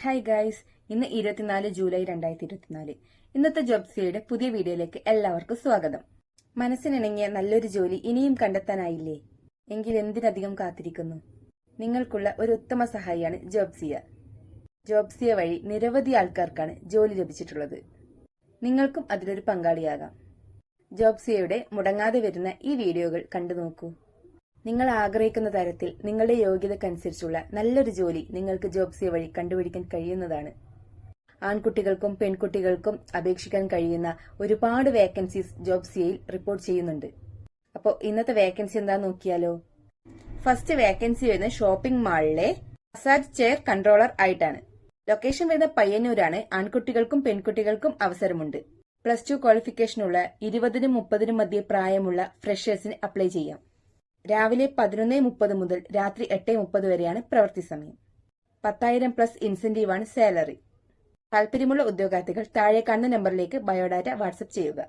Hi guys ഇന്ന് ഇരുപത്തിനാല് July രണ്ടായിരത്തി ഇരുപത്തിനാല് ഇന്നത്തെ ജോബ്സിയുടെ പുതിയ വീഡിയോയിലേക്ക് എല്ലാവർക്കും സ്വാഗതം. മനസ്സിനിണങ്ങിയ നല്ലൊരു ജോലി ഇനിയും കണ്ടെത്താനായില്ലേ? എങ്കിൽ എന്തിനധികം കാത്തിരിക്കുന്നു? നിങ്ങൾക്കുള്ള ഒരു ഉത്തമ സഹായിയാണ് ജോബ്സിയ ജോബ്സിയ വഴി നിരവധി ആൾക്കാർക്കാണ് ജോലി ലഭിച്ചിട്ടുള്ളത്. നിങ്ങൾക്കും അതിലൊരു പങ്കാളിയാകാം. ജോബ്സിയയുടെ മുടങ്ങാതെ വരുന്ന ഈ വീഡിയോകൾ കണ്ടു നോക്കൂ നിങ്ങൾ ആഗ്രഹിക്കുന്ന തരത്തിൽ നിങ്ങളുടെ യോഗ്യതക്കനുസരിച്ചുള്ള നല്ലൊരു ജോലി നിങ്ങൾക്ക് ജോബ്സി വഴി കണ്ടുപിടിക്കാൻ കഴിയുന്നതാണ്. ആൺകുട്ടികൾക്കും പെൺകുട്ടികൾക്കും അപേക്ഷിക്കാൻ കഴിയുന്ന ഒരുപാട് വേക്കൻസീസ് ജോബ്സിയയിൽ റിപ്പോർട്ട് ചെയ്യുന്നുണ്ട്. അപ്പോൾ ഇന്നത്തെ വേക്കൻസി എന്താ നോക്കിയാലോ? ഫസ്റ്റ് വേക്കൻസി വരുന്ന ഷോപ്പിംഗ് മാളിലെ മസാജ് ചെയർ കൺട്രോളർ ആയിട്ടാണ്. ലൊക്കേഷൻ വരുന്ന പയ്യന്നൂരാണ് ആൺകുട്ടികൾക്കും പെൺകുട്ടികൾക്കും അവസരമുണ്ട്. പ്ലസ് ടു ക്വാളിഫിക്കേഷനുള്ള ഇരുപതിനും മുപ്പതിനും മധ്യേ പ്രായമുള്ള ഫ്രഷേഴ്സിന് അപ്ലൈ ചെയ്യാം. രാവിലെ പതിനൊന്ന് മുപ്പത് മുതൽ രാത്രി എട്ട് മുപ്പത് വരെയാണ് പ്രവൃത്തി സമയം. പത്തായിരം പ്ലസ് ഇൻസെന്റീവാണ് സാലറി താല്പര്യമുള്ള ഉദ്യോഗാർത്ഥികൾ താഴെ കാണുന്ന നമ്പറിലേക്ക് ബയോഡാറ്റ വാട്സപ്പ് ചെയ്യുക.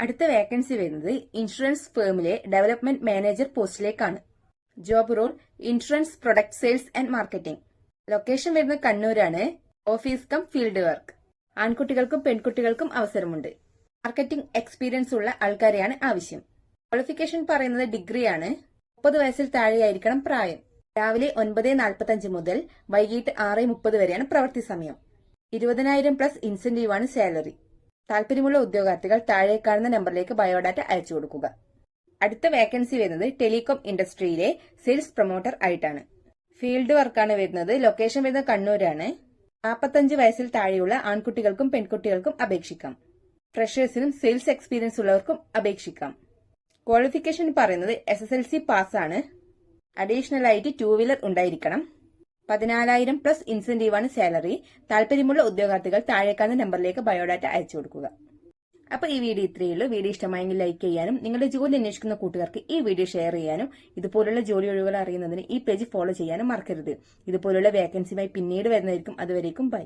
അടുത്ത വേക്കൻസി വരുന്നത് ഇൻഷുറൻസ് ഫേമിലെ development manager പോസ്റ്റിലേക്കാണ്. Job role insurance product sales and marketing location വരുന്നത് കണ്ണൂരാണ് ഓഫീസ് കം ഫീൽഡ് വർക്ക് ആൺകുട്ടികൾക്കും പെൺകുട്ടികൾക്കും അവസരമുണ്ട്. മാർക്കറ്റിംഗ് എക്സ്പീരിയൻസ് ഉള്ള ആൾക്കാരെയാണ് ആവശ്യം. ക്വാളിഫിക്കേഷൻ പറയുന്നത് ഡിഗ്രിയാണ് മുപ്പത് വയസ്സിൽ താഴെയായിരിക്കണം പ്രായം. രാവിലെ ഒൻപത് നാൽപ്പത്തഞ്ച് മുതൽ വൈകിട്ട് ആറ് മുപ്പത് വരെയാണ് പ്രവൃത്തി സമയം. ഇരുപതിനായിരം പ്ലസ് ഇൻസെന്റീവ് ആണ് സാലറി താല്പര്യമുള്ള ഉദ്യോഗാർത്ഥികൾ താഴെ കാണുന്ന നമ്പറിലേക്ക് ബയോഡാറ്റ അയച്ചു കൊടുക്കുക. അടുത്ത വേക്കൻസി വരുന്നത് ടെലികോം ഇൻഡസ്ട്രിയിലെ സെയിൽസ് പ്രൊമോട്ടർ ആയിട്ടാണ്. ഫീൽഡ് വർക്കാണ് വരുന്നത്. ലൊക്കേഷൻ വരുന്നത് കണ്ണൂരാണ്. നാൽപ്പത്തഞ്ച് വയസ്സിൽ താഴെയുള്ള ആൺകുട്ടികൾക്കും പെൺകുട്ടികൾക്കും അപേക്ഷിക്കാം. ഫ്രഷേഴ്സിനും സെയിൽസ് എക്സ്പീരിയൻസ് ഉള്ളവർക്കും അപേക്ഷിക്കാം. ക്വാളിഫിക്കേഷൻ പറയുന്നത് എസ് എസ് എൽ സി പാസ്സാണ് അഡീഷണൽ ആയിട്ട് ടൂ വീലർ ഉണ്ടായിരിക്കണം. പതിനാലായിരം പ്ലസ് ഇൻസെന്റീവാണ് സാലറി താല്പര്യമുള്ള ഉദ്യോഗാർത്ഥികൾ താഴേക്കാന്ന നമ്പറിലേക്ക് ബയോഡാറ്റ അയച്ചു കൊടുക്കുക. അപ്പൊ ഈ വീഡിയോ ഇത്രയേ ഉള്ളൂ. വീഡിയോ ഇഷ്ടമായെങ്കിൽ ലൈക്ക് ചെയ്യാനും നിങ്ങളുടെ ജോലി അന്വേഷിക്കുന്ന കൂട്ടുകാർക്ക് ഈ വീഡിയോ ഷെയർ ചെയ്യാനും ഇതുപോലുള്ള ജോലി ഒഴിവുകൾ അറിയുന്നതിന് ഈ പേജ് ഫോളോ ചെയ്യാനും മറക്കരുത്. ഇതുപോലുള്ള വേക്കൻസിയുമായി പിന്നീട് വരുന്നതായിരിക്കും. അതുവരേക്കും ബൈ